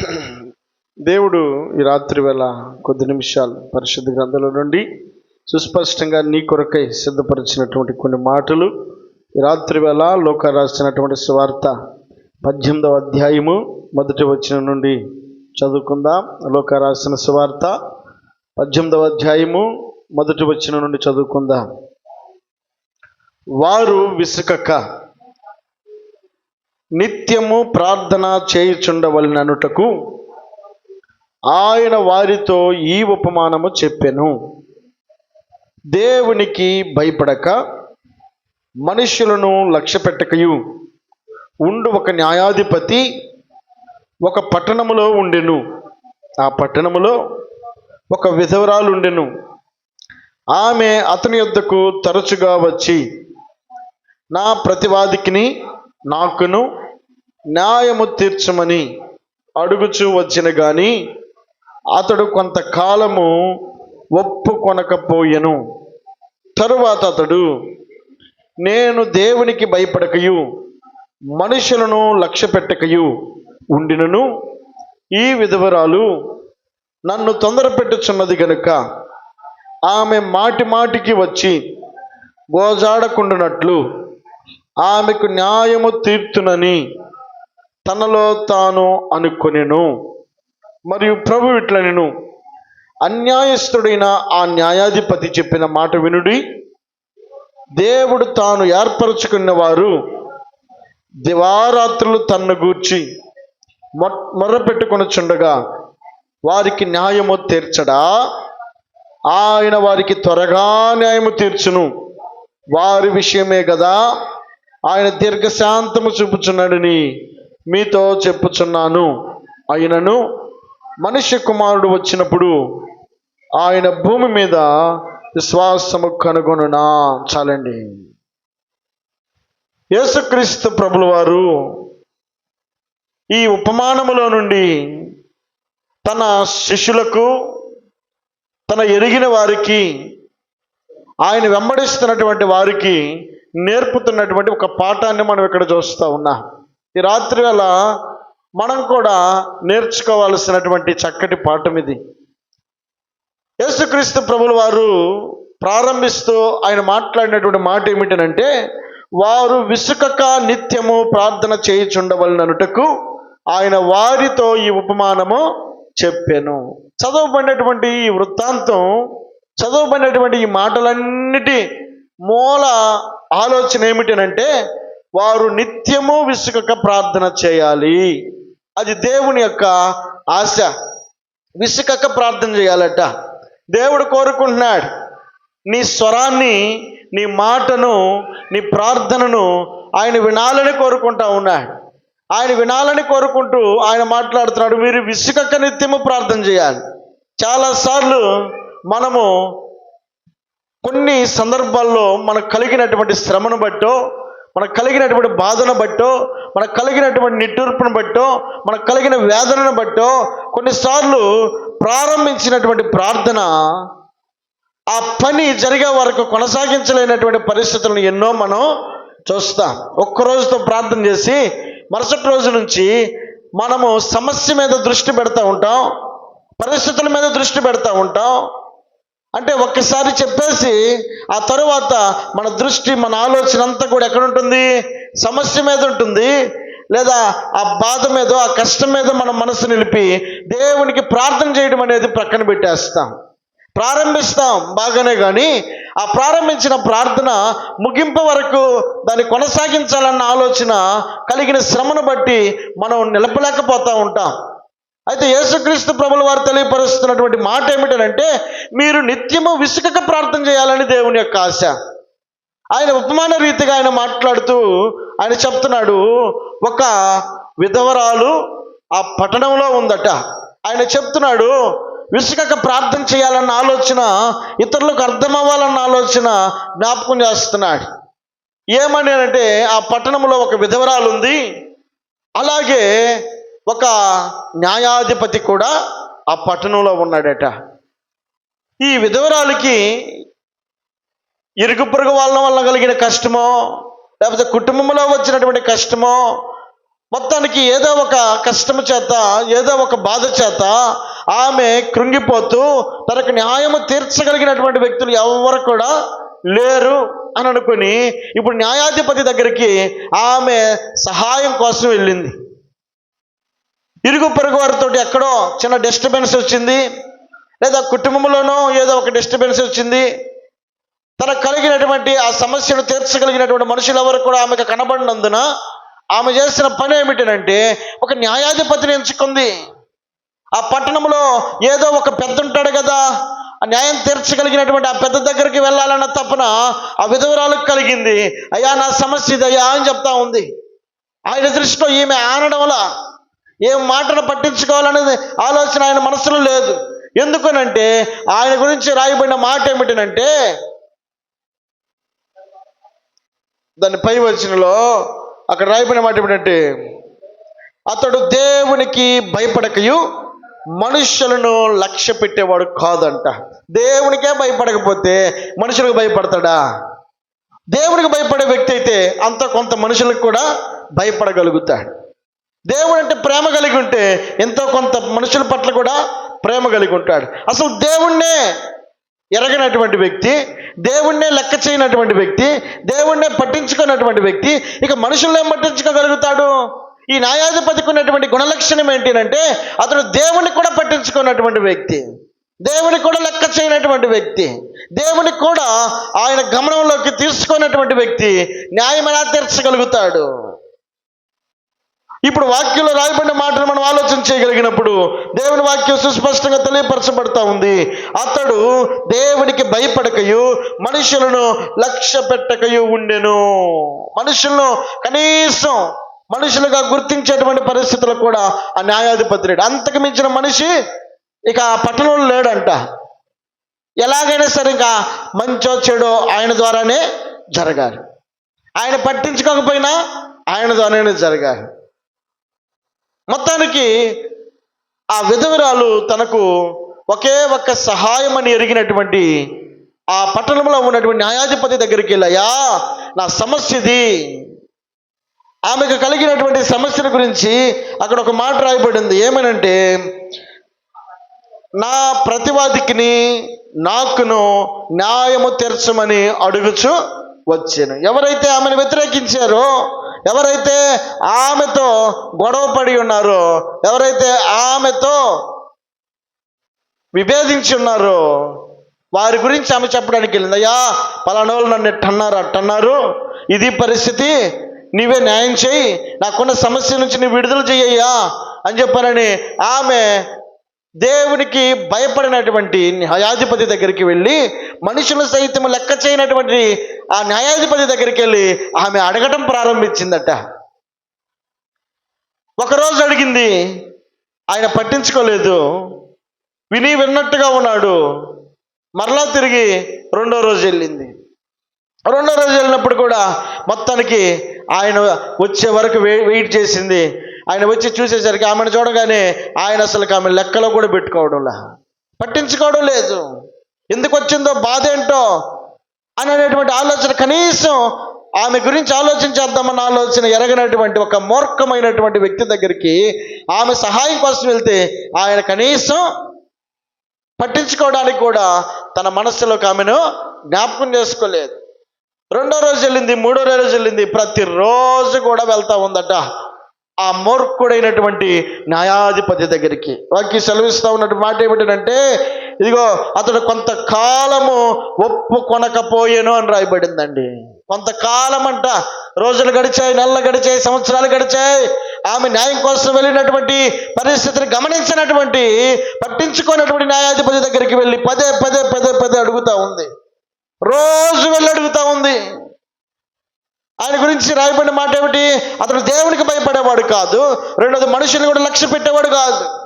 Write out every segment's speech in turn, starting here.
దేవుడు ఈ రాత్రి వేళ కొద్ది నిమిషాలు పరిశుద్ధ గ్రంథంలో నుండి సుస్పష్టంగా నీ కొరకై సిద్ధపరిచినటువంటి కొన్ని మాటలు ఈ రాత్రి వేళ లోక రాసినటువంటి స్వార్త పద్దెనిమిదవ అధ్యాయము మొదటి వచ్చిన నుండి చదువుకుందాం. లోక రాసిన స్వార్త పద్దెనిమిదవ అధ్యాయము మొదటి వచ్చిన నుండి చదువుకుందాం. వారు విసుకక నిత్యము ప్రార్థన చేయుచుండవలననుటకు ఆయన వారితో ఈ ఉపమానము చెప్పెను. దేవునికి భయపడక మనుషులను లక్ష్యపెట్టకయు. ఉండు ఒక న్యాయాధిపతి ఒక పట్టణములో ఉండెను. ఆ పట్టణములో ఒక విధవరాలు ఉండెను ఆమె అతని యొద్దకు తరచుగా వచ్చి నా ప్రతివాదికిని నాకును న్యాయము తీర్చమని అడుగుచూ వచ్చిన గాని అతడు కొంతకాలము ఒప్పుకొనకపోయెను. తరువాత అతడు నేను దేవునికి భయపడకయు మనుషులను లక్ష్య పెట్టకయు ఉండినను. ఈ విధవరాలు నన్ను తొందర పెట్టుచున్నది గనుక ఆమె మాటి మాటికి వచ్చి గోజాడకుండునట్లు ఆమెకు న్యాయము తీర్చునని తనలో తాను అనుకొనెను. మరియు ప్రభు ఇట్లనెను అన్యాయస్తుడైన ఆ న్యాయాధిపతి చెప్పిన మాట వినుడి. దేవుడు తాను ఏర్పరచుకున్న వారు దివారాత్రులు తన్ను గూర్చి మొ- మొర్రపెట్టుకొనుచుండగా వారికి న్యాయము తీర్చడా? ఆయన వారికి త్వరగా న్యాయము తీర్చును. వారి విషయమే కదా ఆయన దీర్ఘశాంతము చూపుచున్నాడని మీతో చెప్పుచున్నాను. ఆయనను మనుష్య కుమారుడు వచ్చినప్పుడు ఆయన భూమి మీద విశ్వాసము కనుగొనునా. చాలండి. యేసుక్రీస్తు ప్రభుల వారు ఈ ఉపమానములో నుండి తన శిష్యులకు తన ఎరిగిన వారికి ఆయన వెంబడిస్తున్నటువంటి వారికి నేర్పుతున్నటువంటి ఒక పాఠాన్ని మనం ఇక్కడ చూస్తూ ఉన్నాం. ఈ రాత్రి వేళ మనం కూడా నేర్చుకోవాల్సినటువంటి చక్కటి పాఠం ఇది. యేసుక్రీస్తు ప్రభుల వారు ప్రారంభిస్తూ ఆయన మాట్లాడినటువంటి మాట ఏమిటనంటే వారు విసుకక నిత్యము ప్రార్థన చేయుచుండవలననుటకు ఆయన వారితో ఈ ఉపమానము చెప్పాను. చదవబడినటువంటి ఈ వృత్తాంతం చదవబడినటువంటి ఈ మాటలన్నిటి మూల ఆలోచన ఏమిటనంటే వారు నిత్యము విసుగక ప్రార్థన చేయాలి. అది దేవుని యొక్క ఆశ. విసుకక ప్రార్థన చేయాలట. దేవుడు కోరుకుంటున్నాడు నీ స్వరాన్ని నీ మాటను నీ ప్రార్థనను ఆయన వినాలని కోరుకుంటా ఉన్నాడు. ఆయన వినాలని కోరుకుంటూ ఆయన మాట్లాడుతున్నాడు మీరు విసుకక నిత్యము ప్రార్థన చేయాలి. చాలాసార్లు మనము కొన్ని సందర్భాల్లో మనకు కలిగినటువంటి శ్రమను బట్టో మనకు కలిగినటువంటి బాధను బట్టో మనకు కలిగినటువంటి నిట్టూర్పును బట్టో మనకు కలిగిన వేదనను బట్టో కొన్నిసార్లు ప్రారంభించినటువంటి ప్రార్థన ఆ పని జరిగే వరకు కొనసాగించలేనటువంటి పరిస్థితులను ఎన్నో మనం చూస్తాం. ఒక్క రోజుతో ప్రార్థన చేసి మరుసటి రోజు నుంచి మనము సమస్య మీద దృష్టి పెడతా ఉంటాం పరిస్థితుల మీద దృష్టి పెడతా ఉంటాం అంటే ఒక్కసారి చెప్పేసి ఆ తరువాత మన దృష్టి మన ఆలోచన అంతా కూడా ఎక్కడ ఉంటుంది సమస్య మీద ఉంటుంది. లేదా ఆ బాధ మీద ఆ కష్టం మీద మన మనసు నిలిపి దేవునికి ప్రార్థన చేయడం అనేది ప్రక్కన పెట్టేస్తాం. ప్రారంభిస్తాం బాగానే కానీ ఆ ప్రారంభించిన ప్రార్థన ముగింపు వరకు దాన్ని కొనసాగించాలన్న ఆలోచన కలిగిన శ్రమను బట్టి మనం నిలపలేకపోతూ ఉంటాం. అయితే యేసుక్రీస్తు ప్రభుల వారు తెలియపరుస్తున్నటువంటి మాట ఏమిటంటే మీరు నిత్యము విసుకక ప్రార్థన చేయాలని దేవుని యొక్క ఆశ. ఆయన ఉపమాన రీతిగా ఆయన మాట్లాడుతూ ఆయన చెప్తున్నాడు ఒక విధవరాలు ఆ పట్టణంలో ఉందట. ఆయన చెప్తున్నాడు విసుకక ప్రార్థన చేయాలన్న ఆలోచన ఇతరులకు అర్థమవ్వాలన్న ఆలోచన జ్ఞాపకం చేస్తున్నాడు. ఏమని అంటే ఆ పట్టణంలో ఒక విధవరాలు ఉంది. అలాగే ఒక న్యాయాధిపతి కూడా ఆ పట్టణంలో ఉన్నాడట. ఈ విధవరాలకి ఇరుగు పొరుగు వాళ్ళ వల్ల కలిగిన కష్టమో లేకపోతే కుటుంబంలో వచ్చినటువంటి కష్టమో మొత్తానికి ఏదో ఒక కష్టం చేత ఏదో ఒక బాధ చేత ఆమె కృంగిపోతూ తనకు న్యాయము తీర్చగలిగినటువంటి వ్యక్తులు ఎవరు కూడా లేరు అని అనుకుని ఇప్పుడు న్యాయాధిపతి దగ్గరికి ఆమె సహాయం కోసం వెళ్ళింది. ఇరుగు పొరుగు వారితో ఎక్కడో చిన్న డిస్టర్బెన్స్ వచ్చింది. లేదా కుటుంబంలోనో ఏదో ఒక డిస్టర్బెన్స్ వచ్చింది. తనకు కలిగినటువంటి ఆ సమస్యను తీర్చగలిగినటువంటి మనుషులు ఎవరు కూడా ఆమెకు కనబడినందున ఆమె చేసిన పని ఏమిటంటే ఒక న్యాయాధిపతిని ఎంచుకుంది. ఆ పట్టణంలో ఏదో ఒక పెద్ద ఉంటాడు కదా ఆ న్యాయం తీర్చగలిగినటువంటి ఆ పెద్ద దగ్గరికి వెళ్ళాలన్న తపన ఆ విధవరాలకు కలిగింది. అయ్యా నా సమస్య ఇది అయ్యా అని చెప్తా ఉంది. ఆయన దృష్టిలో ఈమె ఆనడం వల్ల ఏం మాటను పట్టించుకోవాలనేది ఆలోచన ఆయన మనసులో లేదు. ఎందుకనంటే ఆయన గురించి రాయబడిన మాట ఏమిటనంటే దాని పై వచనంలో అక్కడ రాయబడిన మాట ఏమిటంటే అతడు దేవునికి భయపడకయు మనుషులను లక్ష్య పెట్టేవాడు కాదంట. దేవునికే భయపడకపోతే మనుషులకు భయపడతాడా? దేవునికి భయపడే వ్యక్తి అయితే అంత కొంత మనుషులకు కూడా భయపడగలుగుతాడు. దేవుడు అంటే ప్రేమ కలిగి ఉంటే ఎంతో కొంత మనుషుల పట్ల కూడా ప్రేమ కలిగి ఉంటాడు. అసలు దేవుణ్ణే ఎరగనటువంటి వ్యక్తి దేవుణ్ణే లెక్క చేయనటువంటి వ్యక్తి దేవుణ్ణే పట్టించుకున్నటువంటి వ్యక్తి ఇక మనుషుల్ని పట్టించుకోగలుగుతాడు? ఈ న్యాయాధిపతికి ఉన్నటువంటి గుణలక్షణం ఏంటంటే అతడు దేవుని కూడా పట్టించుకున్నటువంటి వ్యక్తి దేవుని కూడా లెక్క చేయనటువంటి వ్యక్తి దేవుని కూడా ఆయన గమనంలోకి తీసుకున్నటువంటి వ్యక్తి న్యాయం ఎలా తీర్చగలుగుతాడు ఇప్పుడు వాక్యంలో రాయబడిన మాటలు మనం ఆలోచన చేయగలిగినప్పుడు దేవుని వాక్యం సుస్పష్టంగా తెలియపరచబడతా ఉంది. అతడు దేవునికి భయపడకయు మనుషులను లక్ష్య పెట్టకయు ఉండెను. మనుషులను కనీసం మనుషులుగా గుర్తించేటువంటి పరిస్థితులు కూడా ఆ న్యాయాధిపతి లేడు అంతకు మించిన మనిషి ఇక ఆ పట్టణంలో లేడంట. ఎలాగైనా సరే ఇంకా మంచో చెడో ఆయన ద్వారానే జరగాలి. ఆయన పట్టించుకోకపోయినా ఆయన ద్వారానే జరగాలి. మొత్తానికి ఆ విధవరాలు తనకు ఒకే ఒక్క సహాయం అని ఎరిగినటువంటి ఆ పట్టణంలో ఉన్నటువంటి న్యాయాధిపతి దగ్గరికి వెళ్ళాయా నా సమస్య ఇది ఆమెకు కలిగినటువంటి సమస్యల గురించి అక్కడ ఒక మాట రాయబడింది. ఏమనంటే నా ప్రతివాదికిని నాకును న్యాయము తీర్చమని అడుగుచు వచ్చాను. ఎవరైతే ఆమెను వ్యతిరేకించారో ఎవరైతే ఆమెతో గొడవ పడి ఉన్నారో ఎవరైతే ఆమెతో విభేదించి ఉన్నారో వారి గురించి ఆమె చెప్పడానికి వెళ్ళింది అయ్యా పలానా నన్ను ఎట్టన్నారు అట్టన్నారు. ఇది పరిస్థితి. నీవే న్యాయం చేయి నాకున్న సమస్య నుంచి నీ విడుదల చెయ్యయ్యా అని చెప్పారని ఆమె దేవునికి భయపడినటువంటి న్యాయాధిపతి దగ్గరికి వెళ్ళి మనుషులు సైతం లెక్క చేయనటువంటి ఆ న్యాయాధిపతి దగ్గరికి వెళ్ళి ఆమె అడగటం ప్రారంభించిందట. ఒకరోజు అడిగింది ఆయన పట్టించుకోలేదు విని విన్నట్టుగా ఉన్నాడు. మరలా తిరిగి రెండో రోజు వెళ్ళింది. రెండో రోజు వెళ్ళినప్పుడు కూడా మొత్తానికి ఆయన వచ్చే వరకు వెయి- వెయిట్ చేసింది. ఆయన వచ్చి చూసేసరికి ఆమెను చూడగానే ఆయన అసలు ఆమె లెక్కలో కూడా పెట్టుకోవడంలా. పట్టించుకోవడం లేదు. ఎందుకు వచ్చిందో బాధ ఏంటో అని అనేటువంటి ఆలోచన కనీసం ఆమె గురించి ఆలోచించేద్దామన్న ఆలోచన ఎరగనటువంటి ఒక మూర్ఖమైనటువంటి వ్యక్తి దగ్గరికి ఆమె సహాయం కోసం వెళ్తే ఆయన కనీసం పట్టించుకోవడానికి కూడా తన మనస్సులోకి ఆమెను జ్ఞాపకం చేసుకోలేదు. రెండో రోజు వెళ్ళింది మూడో రోజు వెళ్ళింది ప్రతిరోజు కూడా వెళ్తా ఉందట ఆ మూర్ఖుడైనటువంటి న్యాయాధిపతి దగ్గరికి. వాకి సెలవిస్తూ ఉన్నటువంటి మాట ఏమిటంటే ఇదిగో అతడు కొంతకాలము ఒప్పుకొనకపోయేను అని రాయబడిందండి. కొంతకాలం అంట రోజులు గడిచాయి నెలలు గడిచాయి సంవత్సరాలు గడిచాయి. ఆమె న్యాయం కోసం వెళ్ళినటువంటి పరిస్థితిని గమనించినటువంటి పట్టించుకున్నటువంటి న్యాయాధిపతి దగ్గరికి వెళ్ళి పదే పదే పదే పదే అడుగుతా ఉంది. రోజు వెళ్ళి అడుగుతా ఉంది. ఆయన గురించి రాయబడిన మాట ఏమిటి అతడు దేవునికి భయపడేవాడు కాదు. రెండోది మనుషులు కూడా లక్ష్య పెట్టేవాడు కాదు.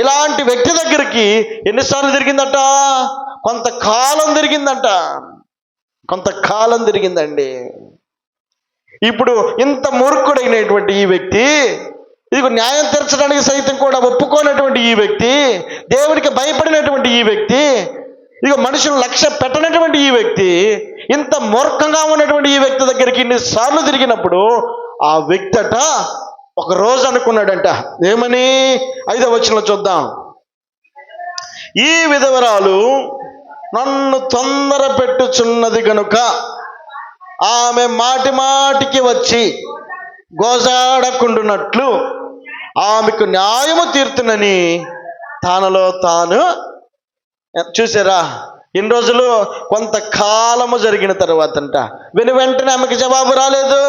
ఇలాంటి వ్యక్తి దగ్గరికి ఎన్నిసార్లు తిరిగిందట? కొంతకాలం తిరిగిందట. కొంతకాలం తిరిగిందండి. ఇప్పుడు ఇంత మూర్ఖుడైనటువంటి ఈ వ్యక్తి ఇది న్యాయం తీర్చడానికి సైతం కూడా ఒప్పుకోనటువంటి ఈ వ్యక్తి దేవుడికి భయపడినటువంటి ఈ వ్యక్తి ఇక మనుషులు లక్ష్య పెట్టనటువంటి ఈ వ్యక్తి ఇంత మూర్ఖంగా ఉన్నటువంటి ఈ వ్యక్తి దగ్గరికి ఇన్నిసార్లు తిరిగినప్పుడు ఆ వ్యక్తి అట ఒక రోజు అనుకున్నాడంట ఏమని? ఐదవ వచనంలో చూద్దాం. ఈ విధవరాలు నన్ను తొందర పెట్టుచున్నది గనుక ఆమె మాటి మాటికి వచ్చి గోజాడకుండునట్లు ఆమెకు న్యాయము తీర్తునని తానలో తాను చూసారా? ఇన్ని రోజులు కొంతకాలము జరిగిన తర్వాత అంట వెను వెంటనే ఆమెకు జవాబు రాలేదు.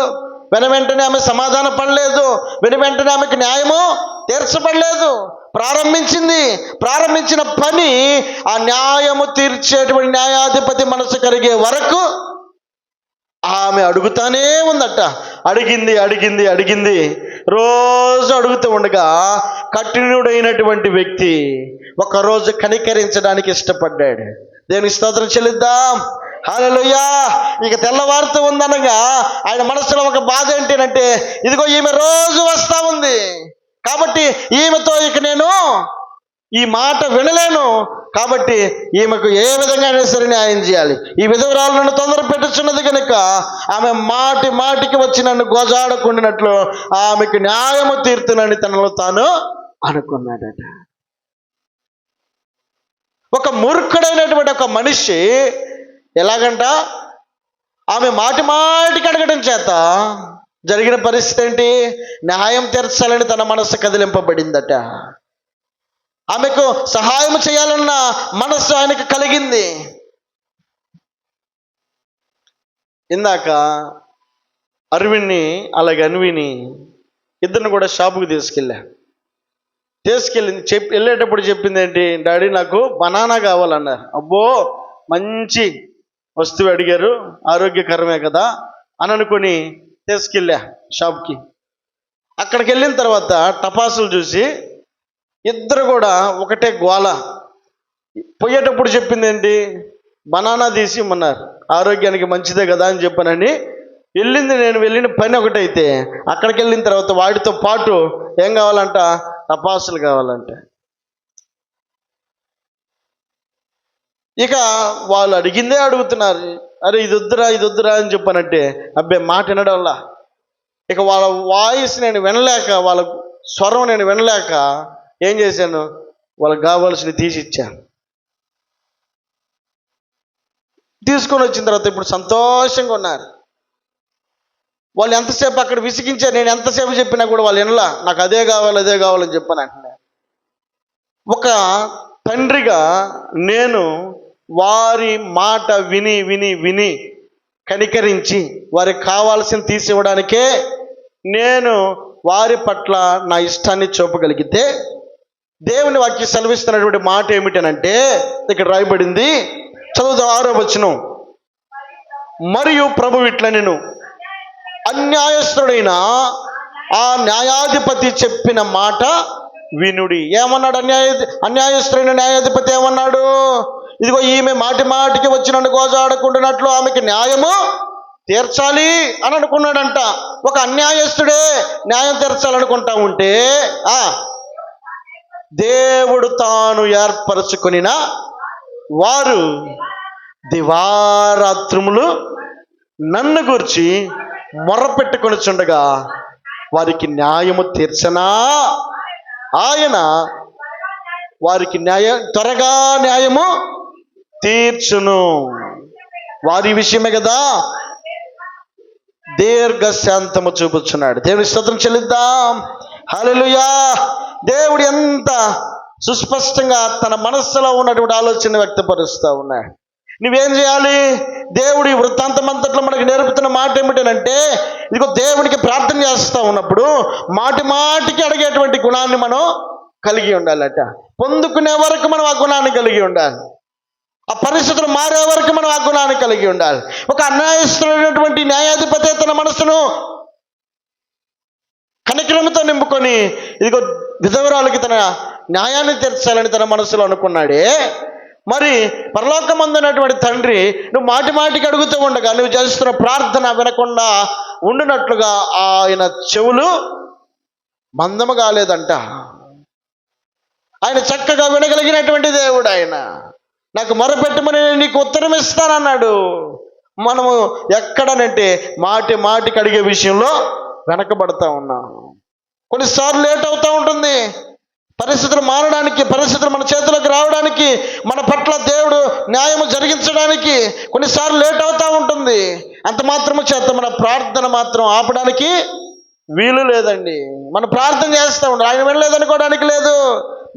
వెన వెంటనే ఆమె సమాధాన పడలేదు. వెను వెంటనే ఆమెకు న్యాయము తీర్చబడలేదు. ప్రారంభించింది. ప్రారంభించిన పని ఆ న్యాయము తీర్చేటువంటి న్యాయాధిపతి మనసు కలిగే వరకు ఆమె అడుగుతానే ఉందట. అడిగింది అడిగింది అడిగింది. రోజు అడుగుతూ ఉండగా కఠినుడైనటువంటి వ్యక్తి ఒకరోజు కనికరించడానికి ఇష్టపడ్డాడు. దేవుని స్తోత్రం చెల్లిద్దాం. హాలలుయ్యా ఇక తెల్లవారుతూ ఉందనగా ఆయన మనసులో ఒక బాధ ఏంటంటే ఇదిగో ఈమె రోజు వస్తా ఉంది. కాబట్టి ఈమెతో ఇక నేను ఈ మాట వినలేను. కాబట్టి ఈమెకు ఏ విధంగా అయినా సరే న్యాయం చేయాలి. ఈ విధవరాలు నన్ను తొందర పెట్టుచున్నది కనుక ఆమె మాటి మాటికి వచ్చి నన్ను గోజాడకుండినట్లు ఆమెకు న్యాయము తీర్తునని తనలో తాను అనుకున్నాడట. ఒక మూర్ఖుడైనటువంటి ఒక మనిషి ఎలాగంట? ఆమె మాటి మాటికి అడగడం చేత జరిగిన పరిస్థితి ఏంటి? న్యాయం తీర్చాలని తన మనసు కదిలింపబడిందట. ఆమెకు సహాయం చేయాలన్న మనస్సు ఆయనకు కలిగింది. ఇందాక అరవిణ్ణి అలాగే అన్విని ఇద్దరిని కూడా షాపుకి తీసుకెళ్ళా. తీసుకెళ్ళింది చెప్పి వెళ్ళేటప్పుడు చెప్పింది ఏంటి? డాడీ నాకు బనానా కావాలన్నారు. అబ్బో మంచి వస్తువు అడిగారు ఆరోగ్యకరమే కదా? అని అనుకుని తీసుకెళ్ళా షాప్కి. అక్కడికి వెళ్ళిన తర్వాత టపాసులు చూసి ఇద్దరు కూడా ఒకటే గోల. పోయేటప్పుడు చెప్పింది ఏంటి బనానా తీసి ఇమ్మన్నారు. ఆరోగ్యానికి మంచిదే కదా? అని చెప్పానని వెళ్ళింది నేను వెళ్ళిన పని ఒకటైతే అక్కడికి వెళ్ళిన తర్వాత వాటితో పాటు ఏం కావాలంట? టపాసులు కావాలంటే. ఇక వాళ్ళు అడిగిందే అడుగుతున్నారు. అరే ఇది వద్దురా ఇది వద్దురా అని చెప్పనంటే అబ్బాయి మాట వినడం వల్ల ఇక వాళ్ళ వాయిస్ నేను వినలేక వాళ్ళ స్వరం నేను వినలేక ఏం చేశాను? వాళ్ళకి కావాల్సిన తీసి ఇచ్చాను తీసుకొని వచ్చిన తర్వాత ఇప్పుడు సంతోషంగా ఉన్నారు. వాళ్ళు ఎంతసేపు అక్కడ విసిగించారు? నేను ఎంతసేపు చెప్పినా కూడా వాళ్ళు వినలా. నాకు అదే కావాలి అదే కావాలని చెప్పాను అంటున్నారు. ఒక తండ్రిగా నేను వారి మాట విని విని విని కనికరించి వారికి కావాల్సిన తీసివ్వడానికే నేను వారి పట్ల నా ఇష్టాన్ని చూపగలిగితే దేవుని వాక్య సెలవిస్తున్నటువంటి మాట ఏమిటనంటే ఇక్కడ రాయబడింది చదువుదాం ఆరో వచనం. మరియు ప్రభు ఇట్ల నేను అన్యాయస్తుడైన ఆ న్యాయాధిపతి చెప్పిన మాట వినుడి. ఏమన్నాడు అన్యాయ అన్యాయస్తుడైన న్యాయాధిపతి ఏమన్నాడు? ఇదిగో ఈమె మాటి మాటికి వచ్చి నన్ను గోజాడకుండానట్లు ఆమెకి న్యాయము తీర్చాలి అని అనుకున్నాడంట. ఒక అన్యాయస్తుడే న్యాయం తీర్చాలనుకుంటా ఉంటే ఆ దేవుడు తాను ఏర్పరచుకొనిన వారు దివారాత్రములు నన్ను గురించి మొర్రపెట్టుకొనిచుండగా వారికి న్యాయము తీర్చనా? ఆయన వారికి న్యాయం త్వరగా న్యాయము తీర్చును. వారి విషయమే కదా? దీర్ఘ శాంతము చూపుచున్నాడు. దేవుని స్తోత్రం చెల్లిద్దాం. హలలుయా దేవుడు ఎంత సుస్పష్టంగా తన మనస్సులో ఉన్నటువంటి ఆలోచన వ్యక్తపరుస్తూ ఉన్నాడు. నువ్వేం చేయాలి? దేవుడి వృత్తాంతం అంతట్లో మనకు నేర్పుతున్న మాట ఏమిటంటే ఇదిగో దేవునికి ప్రార్థన చేస్తూ ఉన్నప్పుడు మాటి మాటికి అడిగేటువంటి గుణాన్ని మనం కలిగి ఉండాలట. పొందుకునే వరకు మనం ఆ గుణాన్ని కలిగి ఉండాలి. ఆ పరిస్థితులు మారే వరకు మనం ఆ గుణాన్ని కలిగి ఉండాలి. ఒక అన్యాయస్తుడైనటువంటి న్యాయాధిపతి తన మనసును కనికరంతో నింపుకొని ఇదిగో విధవరాలకి తన న్యాయాన్ని తీర్చాలని తన మనసులో అనుకున్నాడే. మరి పరలోకమందున్నటువంటి తండ్రి నువ్వు మాటి మాటికి అడుగుతూ ఉండగా నువ్వు చేస్తున్న ప్రార్థన వినకుండా ఉండినట్లుగా ఆయన చెవులు మందము కాలేదంట. ఆయన చక్కగా వినగలిగినటువంటి దేవుడు ఆయన. నాకు మొరపెట్టమని నేను నీకు ఉత్తరం ఇస్తానన్నాడు. మనము ఎక్కడనంటే మాటి మాటికి అడిగే విషయంలో వెనకబడతా ఉన్నాం. కొన్నిసార్లు లేట్ అవుతూ ఉంటుంది. పరిస్థితులు మారడానికి పరిస్థితులు మన చేతులకు రావడానికి మన పట్ల దేవుడు న్యాయము జరిగించడానికి కొన్నిసార్లు లేట్ అవుతూ ఉంటుంది. అంత మాత్రము చేత మన ప్రార్థన మాత్రం ఆపడానికి వీలు లేదండి. మనం ప్రార్థన చేస్తూ ఉంటాం ఆయన వెళ్ళలేదనుకోవడానికి లేదు.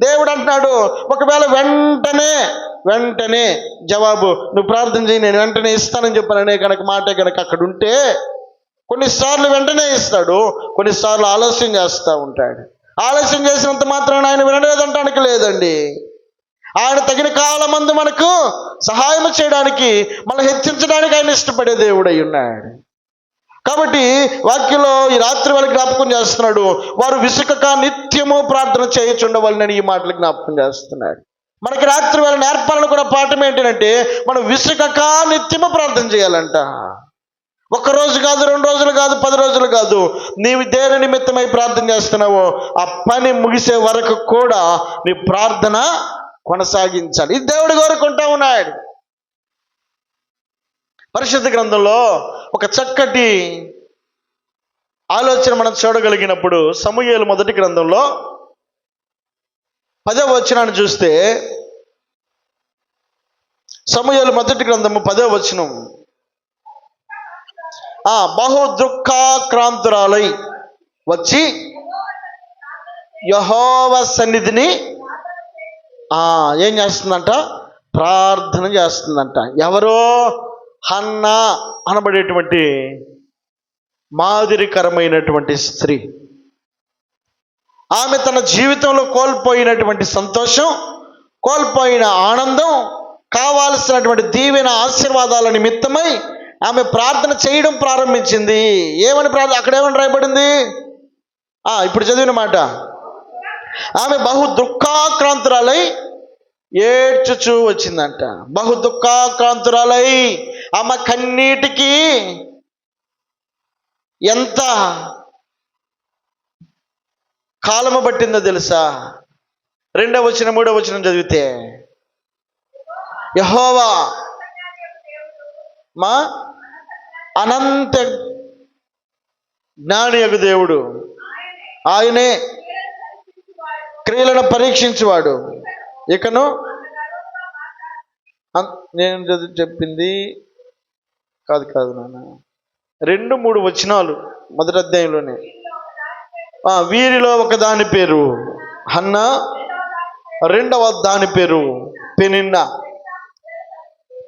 దేవుడు అంటున్నాడు ఒకవేళ వెంటనే వెంటనే జవాబు నువ్వు ప్రార్థన చేయి నేను వెంటనే ఇస్తానని చెప్పాననే కనుక మాట కనుక అక్కడ ఉంటే కొన్నిసార్లు వెంటనే ఇస్తాడు కొన్నిసార్లు ఆలస్యం చేస్తూ ఉంటాడు. ఆలస్యం చేసినంత మాత్రం ఆయన వినలేదంటానికి లేదండి. ఆయన తగిన కాలమందు మనకు సహాయం చేయడానికి మళ్ళీ హెచ్చించడానికి ఆయన ఇష్టపడే దేవుడై ఉన్నాడు. కాబట్టి వాక్యంలో ఈ రాత్రి వాళ్ళకి జ్ఞాపకం చేస్తున్నాడు. వారు విసుకక నిత్యము ప్రార్థన చేయుచుండవలనని ఈ మాటలు జ్ఞాపకం చేస్తున్నాడు. మనకి రాత్రి వేళ నేర్పాలని కూడా పాఠం ఏంటంటే మనం విసుకక నిత్యము ప్రార్థన చేయాలంట. ఒక రోజు కాదు రెండు రోజులు కాదు పది రోజులు కాదు. నీవు దేని నిమిత్తమై ప్రార్థన చేస్తున్నావో ఆ పని ముగిసే వరకు కూడా నీ ప్రార్థన కొనసాగించాలి. ఇది దేవుడి కోరుకుంటా ఉన్నాడు. పరిశుద్ధ గ్రంథంలో ఒక చక్కటి ఆలోచన మనం చూడగలిగినప్పుడు సమూహలు మొదటి గ్రంథంలో పదవ వచనాన్ని చూస్తే సమూహలు మొదటి గ్రంథము పదవ వచనం. ఆ బహు దుఃఖాక్రాంతురాలై వచ్చి యహోవ సన్నిధిని ఆ ఏం చేస్తుందంట? ప్రార్థన చేస్తుందంట. ఎవరో హన్నా అనబడేటువంటి మాదిరికరమైనటువంటి స్త్రీ. ఆమె తన జీవితంలో కోల్పోయినటువంటి సంతోషం కోల్పోయిన ఆనందం కావాల్సినటువంటి దీవెన ఆశీర్వాదాల నిమిత్తమై ఆమె ప్రార్థన చేయడం ప్రారంభించింది. ఏమని ప్రార్థన అక్కడ ఏమని రాయబడింది? ఆ, ఇప్పుడు చదివిన మాట. ఆమె బహు దుఃఖాక్రాంతురాలై ఏడ్చుచూ వచ్చిందంట. బహు దుఃఖాక్రాంతురాలై ఆమె కన్నీటికి ఎంత కాలము పట్టిందో తెలుసా? రెండవ వచ్చిన మూడవ వచ్చిన చదివితే యహోవా మా అనంత జ్ఞాని యొక్క దేవుడు. ఆయనే క్రియలను పరీక్షించువాడు. ఇకను నేను చదివి చెప్పింది కాదు కాదు నాన్న. రెండు మూడు వచనాలు మొదటి అధ్యాయంలోనే. వీరిలో ఒక దాని పేరు హన్న రెండవ దాని పేరు పెనిన్న.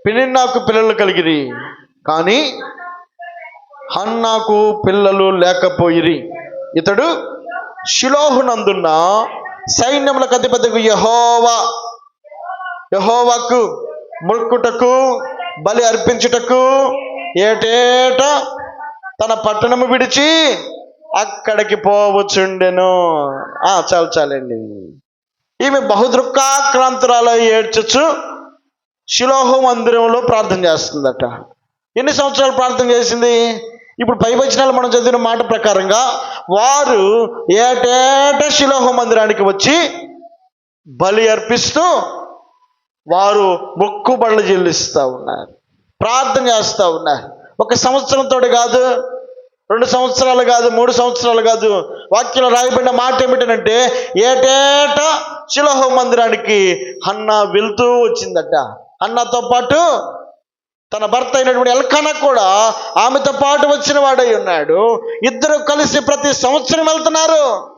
పెనిన్నాకు పిల్లలు కలిగిరి కానీ హన్నాకు పిల్లలు లేకపోయిరి. ఇతడు శిలోహునందున్న సైన్యములకు అధిపతికు యహోవా. యహోవాకు మొక్కుటకు బలి అర్పించుటకు ఏటేట తన పట్టణము విడిచి అక్కడికి పోవచ్చుండెను. ఆ చాలు చాలండి. ఈమె బహుదృక్కాక్రాంతురాలు ఏడ్చచ్చు. శిలోహ మందిరంలో ప్రార్థన చేస్తుందట. ఎన్ని సంవత్సరాలు ప్రార్థన చేసింది? ఇప్పుడు పై వచనాలు మనం చదివిన మాట ప్రకారంగా వారు ఏటేటా శిలోహ మందిరానికి వచ్చి బలి అర్పిస్తూ వారు మొక్కుబడులు చెల్లిస్తూ ఉన్నారు ప్రార్థన చేస్తూ ఉన్నారు. ఒక సంవత్సరంతో కాదు రెండు సంవత్సరాలు కాదు మూడు సంవత్సరాలు కాదు వాక్యంలో రాయబడిన మాట ఏమిటంటే ఏటేటా శిలోహ మందిరానికి అన్న వెళ్తూ వచ్చిందట. అన్నతో పాటు తన భర్త అయినటువంటి ఎల్కన కూడా ఆమెతో పాటు వచ్చిన వాడై ఉన్నాడు. ఇద్దరు కలిసి ప్రతి సంవత్సరం వెళ్తున్నారు.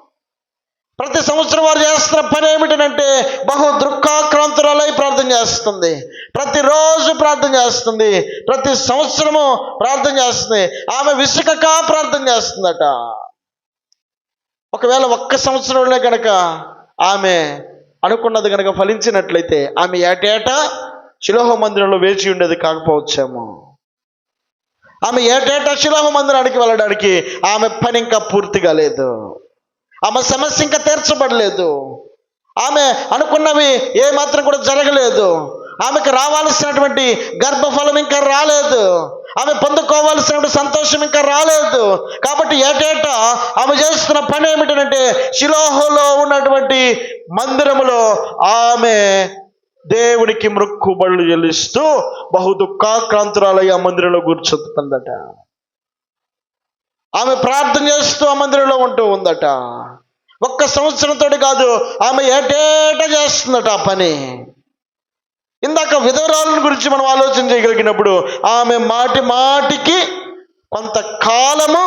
ప్రతి సంవత్సరం వారు చేస్తున్న పని ఏమిటంటే బహు దుఃఖాక్రాంతురాలై ప్రార్థన చేస్తుంది. ప్రతిరోజు ప్రార్థన చేస్తుంది. ప్రతి సంవత్సరము ప్రార్థన చేస్తుంది. ఆమె విసుకక ప్రార్థన చేస్తుందట. ఒకవేళ ఒక్క సంవత్సరంలో కనుక ఆమె అనుకున్నది కనుక ఫలించినట్లయితే ఆమె ఏటేటా శిలోహ మందిరంలో వేచి ఉండేది కాకపోవచ్చేమో. ఆమె ఏటేటా శిలోహ మందిరానికి వెళ్ళడానికి ఆమె పని ఇంకా పూర్తిగా లేదు. ఆమె సమస్య ఇంకా తీర్చబడలేదు. ఆమె అనుకున్నవి ఏ మాత్రం కూడా జరగలేదు. ఆమెకు రావాల్సినటువంటి గర్భఫలం ఇంకా రాలేదు. ఆమె పొందుకోవాల్సినటువంటి సంతోషం ఇంకా రాలేదు. కాబట్టి ఏటేటా ఆమె చేస్తున్న పని ఏమిటంటే శిలోహలో ఉన్నటువంటి మందిరములో ఆమె దేవునికి మృక్కుబళ్ళు చెల్లిస్తూ బహు దుఃఖాక్రాంతురాలయ్య ఆ మందిరంలో కూర్చుంటుందట ఆమె ప్రార్థన చేస్తూ ఆ మందిరంలో ఉంటూ ఉందట. ఒక్క సంవత్సరంతో కాదు ఆమె ఏటేట చేస్తుందట ఆ పని. ఇందాక విధవరాలను గురించి మనం ఆలోచన చేయగలిగినప్పుడు ఆమె మాటి మాటికి కొంతకాలము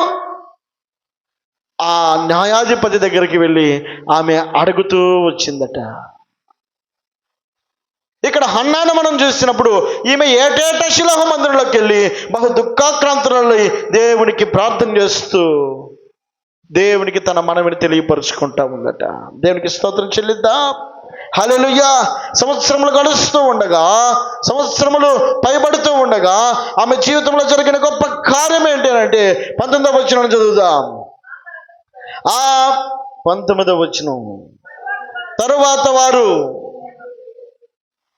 ఆ న్యాయాధిపతి దగ్గరికి వెళ్ళి ఆమె అడుగుతూ వచ్చిందట. ఇక్కడ హన్నాను మనం చూసినప్పుడు ఈమె ఏటేటా శిలహ మందిరంలోకి వెళ్ళి బహు దుఃఖాక్రాంతులలో దేవునికి ప్రార్థన చేస్తూ దేవునికి తన మనవిని తెలియపరుచుకుంటా ఉందట. దేవునికి స్తోత్రం చెల్లిద్దా. హల్లెలూయా. సంవత్సరములు గడుస్తూ ఉండగా సంవత్సరములు పైబడుతూ ఉండగా ఆమె జీవితంలో జరిగిన గొప్ప కార్యం ఏంటంటే పంతొమ్మిదవ వచ్చిన చదువుదాం. ఆ పంతొమ్మిదవ వచ్చిన తరువాత వారు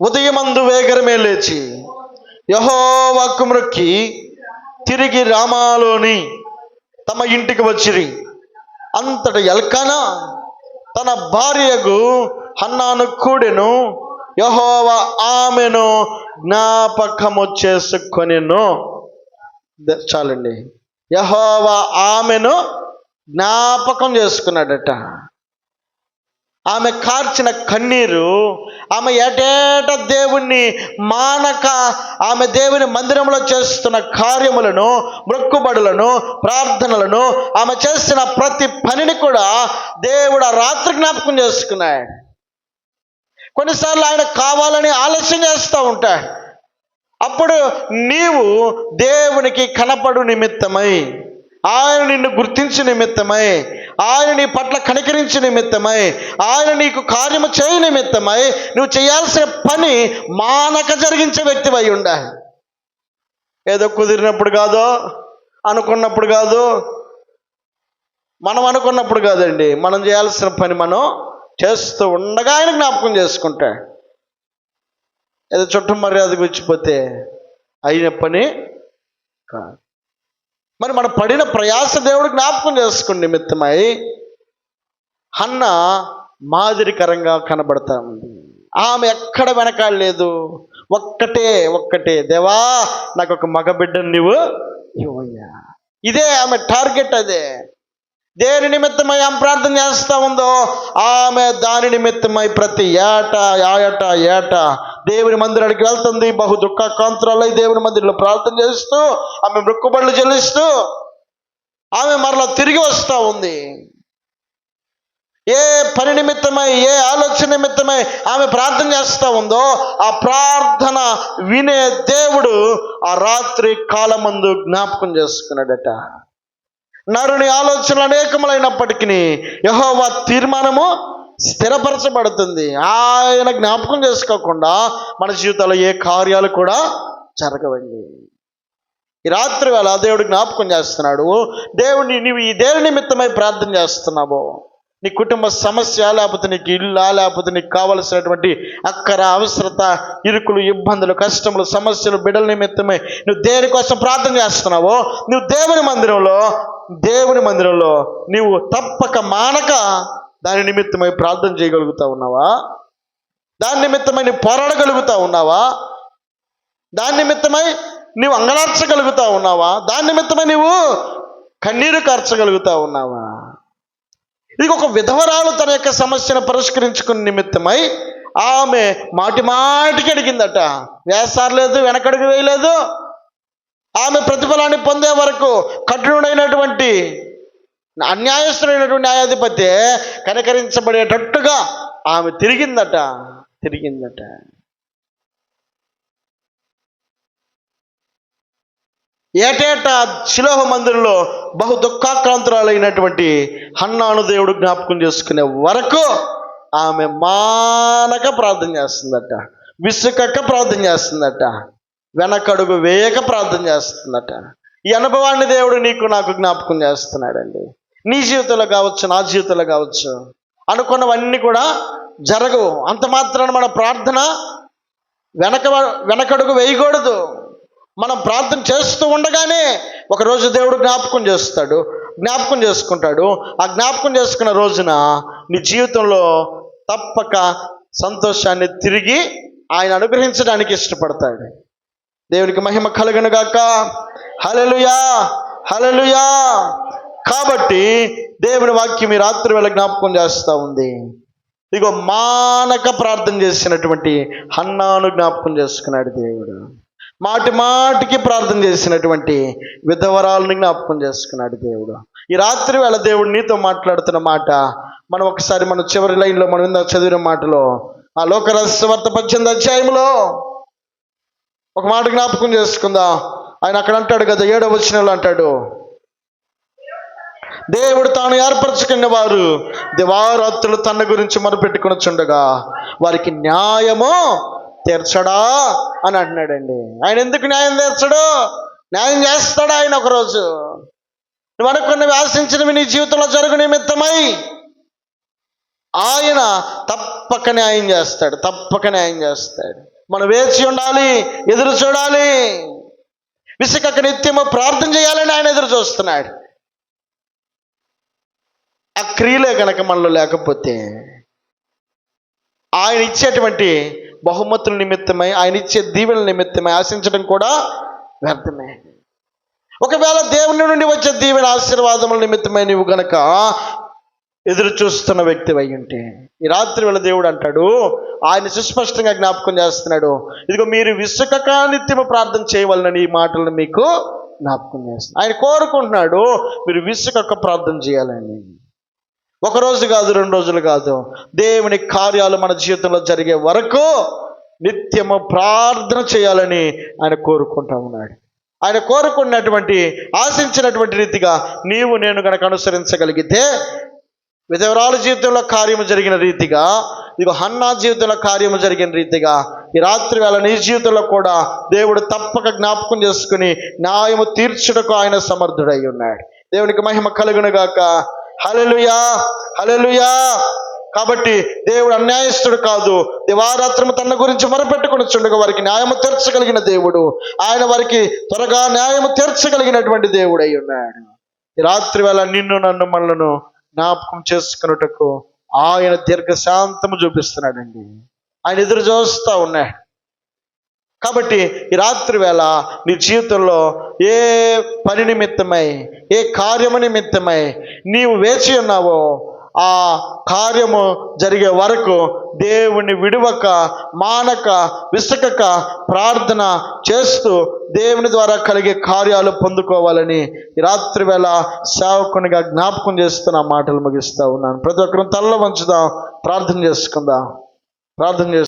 ఉదయమందు వేగరమే లేచి యహోవాకు మ్రొక్కి తిరిగి రామాలోని తమ ఇంటికి వచ్చిరి. అంతట ఎల్కానా తన భార్యకు హన్నాను కూడెను యహోవ ఆమెను జ్ఞాపకము చేసుకొనిను. చాలండి. యహోవ ఆమెను జ్ఞాపకం చేసుకున్నాడట. ఆమె కార్చిన కన్నీరు ఆమె ఏటేట దేవుణ్ణి మానక ఆమె దేవుని మందిరంలో చేస్తున్న కార్యములను మొక్కుబడులను ప్రార్థనలను ఆమె చేసిన ప్రతి పనిని కూడా దేవుడు రాత్రి జ్ఞాపకం చేసుకున్నాడు. కొన్నిసార్లు ఆయన కావాలని ఆలస్యం చేస్తూ ఉంటాడు అప్పుడు నీవు దేవునికి కనపడు నిమిత్తమై ఆయన నిన్ను గుర్తించి నిమిత్తమై ఆయన నీ పట్ల కనికరించి నిమిత్తమై ఆయన నీకు కార్యము చేయ నిమిత్తమై నువ్వు చేయాల్సిన పని మానక జరిగించే వ్యక్తి అయి ఉండాలి ఏదో కుదిరినప్పుడు కాదో అనుకున్నప్పుడు కాదు మనం అనుకున్నప్పుడు కాదండి మనం చేయాల్సిన పని మనం చేస్తూ ఉండగా ఆయన జ్ఞాపకం చేసుకుంటాడు. ఏదో చుట్టూ మర్యాదకు వచ్చిపోతే అయిన పని కాదు. మరి మనం పడిన ప్రయాస దేవుడు జ్ఞాపకం చేసుకుని నిమిత్తమై. అన్న మాదిరికరంగా కనబడతా ఉంది. ఆమె ఎక్కడ వెనకాడలేదు ఒక్కటే ఒక్కటే. దేవా నాకు ఒక మగబిడ్డను నువ్వు ఇవ్వయ్యా. ఇదే ఆమె టార్గెట్ అదే. దేని నిమిత్తమై ఆమె ప్రార్థన చేస్తా ఉందో ఆమె దాని నిమిత్తమై ప్రతి ఏట ఏట ఏట దేవుని మందిరానికి వెళ్తుంది. బహు దుఃఖ కాంతురాలై దేవుని మందిరంలో ప్రార్థన చేస్తూ ఆమె మృక్కుబళ్ళు చెల్లిస్తూ ఆమె మరలా తిరిగి వస్తూ ఉంది. ఏ పని నిమిత్తమై ఏ ఆలోచన నిమిత్తమై ఆమె ప్రార్థన చేస్తూ ఉందో ఆ ప్రార్థన వినే దేవుడు ఆ రాత్రి కాలమందు జ్ఞాపకం చేసుకున్నాడట. నరుని ఆలోచనలు అనేకములైనప్పటికీ యహోవా తీర్మానము స్థిరపరచబడుతుంది. ఆయన జ్ఞాపకం చేసుకోకుండా మన జీవితంలో ఏ కార్యాలు కూడా జరగవండి. ఈ రాత్రి వేళ దేవుడు జ్ఞాపకం చేస్తున్నాడు దేవుడిని నీవు ఈ దేని నిమిత్తమై ప్రార్థన చేస్తున్నావు? నీ కుటుంబ సమస్య లేకపోతే నీకు ఇల్లా లేకపోతే నీకు కావలసినటువంటి అక్కర అవసరత ఇరుకులు ఇబ్బందులు కష్టములు సమస్యలు బిడ్డల నిమిత్తమై నువ్వు దేనికోసం ప్రార్థన చేస్తున్నావో? నువ్వు దేవుని మందిరంలో దేవుని మందిరంలో నీవు తప్పక మానక దాని నిమిత్తమై ప్రార్థన చేయగలుగుతా ఉన్నావా? దాని నిమిత్తమై నువ్వు పోరాడగలుగుతా ఉన్నావా? దాని నిమిత్తమై నీవు అంగలార్చగలుగుతా ఉన్నావా? దాని నిమిత్తమై నీవు కన్నీరు కార్చగలుగుతా ఉన్నావా? ఇది ఒక విధవరాలు తన యొక్క సమస్యను పరిష్కరించుకున్న నిమిత్తమై ఆమె మాటి మాటికి అడిగిందట. వేసారలేదు వెనకడుగు వేయలేదు. ఆమె ప్రతిఫలాన్ని పొందే వరకు కఠినుడైనటువంటి అన్యాయస్తుడైనటువంటి న్యాయాధిపతి కనికరించబడేటట్టుగా ఆమె తిరిగిందట తిరిగిందట. ఏటేటా శిలోహ మందిరంలో బహు దుఃఖాక్రాంతురాలైనటువంటి హన్నాను దేవుడు జ్ఞాపకం చేసుకునే వరకు ఆమె మానక ప్రార్థన చేస్తుందట విసుకక ప్రార్థన చేస్తుందట వెనకడుగు వేయక ప్రార్థన చేస్తుందట. ఈ అనుభవాన్ని దేవుడు నీకు నాకు జ్ఞాపకం చేస్తున్నాడండి. నీ జీవితంలో కావచ్చు నా జీవితంలో కావచ్చు. అనుకున్నవన్నీ కూడా జరగవు. అంత మాత్రాన మన ప్రార్థన వెనక వెనకడుగు వేయకూడదు. మనం ప్రార్థన చేస్తూ ఉండగానే ఒకరోజు దేవుడు జ్ఞాపకం చేస్తాడు జ్ఞాపకం చేసుకుంటాడు. ఆ జ్ఞాపకం చేసుకున్న రోజున నీ జీవితంలో తప్పక సంతోషాన్ని తిరిగి ఆయన అనుగ్రహించడానికి ఇష్టపడతాడు. దేవునికి మహిమ కలుగునుగాక. హలలుయా హలలుయా కాబట్టి దేవుని వాక్యం ఈ రాత్రి వేళ జ్ఞాపకం చేస్తూ ఉంది. ఇగో మానక ప్రార్థన చేసినటువంటి హన్నాను జ్ఞాపకం చేసుకున్నాడు దేవుడు. మాటి మాటికి ప్రార్థన చేసినటువంటి విధవరాలను జ్ఞాపకం చేసుకున్నాడు దేవుడు. ఈ రాత్రి వేళ దేవుడు నీతో మాట్లాడుతున్న మాట మనం ఒకసారి మన చివరి లైన్లో మనం ఇందాక చదివిన మాటలో ఆ లోకరస్వార్త పద్దెనిమిది అధ్యాయంలో ఒక మాట జ్ఞాపకం చేసుకుందాం. ఆయన అక్కడ అంటాడు కదా ఏడవ వచనంలో అంటాడు దేవుడు తాను ఏర్పరచుకున్న వారు దివారాత్రులు తన గురించి మొరపెట్టుకుని చుండగా వారికి న్యాయము తీర్చడా అని అంటున్నాడండి. ఆయన ఎందుకు న్యాయం తీర్చడు? న్యాయం చేస్తాడు ఆయన ఒకరోజు. నువ్వు అనుకున్నవి ఆశించినవి నీ జీవితంలో జరుగు నిమిత్తమై ఆయన తప్పక న్యాయం చేస్తాడు తప్పక న్యాయం చేస్తాడు. మనం వేచి ఉండాలి ఎదురు చూడాలి. విసుకక నిత్యము ప్రార్థన చేయాలని ఆయన ఎదురు చూస్తున్నాడు. ఆ క్రియలే గనక మనలో లేకపోతే ఆయన ఇచ్చేటువంటి బహుమతుల నిమిత్తమై ఆయన ఇచ్చే దీవెన నిమిత్తమై ఆశించడం కూడా వ్యర్థమే. ఒకవేళ దేవుని నుండి వచ్చే దీవెన ఆశీర్వాదముల నిమిత్తమై నువ్వు గనక ఎదురు చూస్తున్న వ్యక్తి అయి ఉంటే ఈ రాత్రి వేళ దేవుడు అంటాడు ఆయన సుస్పష్టంగా జ్ఞాపకం చేస్తున్నాడు ఇదిగో మీరు విసుకక నిత్యము ప్రార్థన చేయవలనని ఈ మాటలను మీకు జ్ఞాపకం చేస్తున్నాడు. ఆయన కోరుకుంటున్నాడు మీరు విసుకక ప్రార్థన చేయాలని. ఒక రోజు కాదు రెండు రోజులు కాదు. దేవుని కార్యాలు మన జీవితంలో జరిగే వరకు నిత్యము ప్రార్థన చేయాలని ఆయన కోరుకుంటా ఉన్నాడు. ఆయన కోరుకున్నటువంటి ఆశించినటువంటి రీతిగా నీవు నేను గనక అనుసరించగలిగితే విధవరాల జీవితంలో కార్యము జరిగిన రీతిగా ఇదిగో హన్నా జీవితంలో కార్యము జరిగిన రీతిగా ఈ రాత్రి వేళ నీ జీవితంలో కూడా దేవుడు తప్పక జ్ఞాపకం చేసుకుని న్యాయము తీర్చుటకు ఆయన సమర్థుడై ఉన్నాడు. దేవునికి మహిమ కలుగునుగాక హలలుయా హలలుయా కాబట్టి దేవుడు అన్యాయస్తుడు కాదు. దివారాత్రము తన గురించి మొరపెట్టుకుని చుండగా వారికి న్యాయము తీర్చగలిగిన దేవుడు. ఆయన వారికి త్వరగా న్యాయము తీర్చగలిగినటువంటి దేవుడు అయి ఉన్నాడు. ఈ రాత్రి వేళ నిన్ను నన్ను మనలను జ్ఞాపకం చేసుకున్నటకు ఆయన దీర్ఘశాంతము చూపిస్తున్నాడండి. ఆయన ఎదురు చూస్తూ ఉన్నాడు. కాబట్టి ఈ రాత్రి వేళ నీ జీవితంలో ఏ పని నిమిత్తమై ఏ కార్యము నిమిత్తమై నీవు వేచి ఉన్నావో ఆ కార్యము జరిగే వరకు దేవుని విడువక మానక విసకక ప్రార్థన చేస్తూ దేవుని ద్వారా కలిగే కార్యాలు పొందుకోవాలని రాత్రి వేళ సేవకునిగా జ్ఞాపకం చేస్తున్న మాటలు ముగిస్తూ ఉన్నాను. ప్రతి ఒక్కరూ తల్ల వంచుదాం. ప్రార్థన చేసుకుందాం. ప్రార్థన చేసు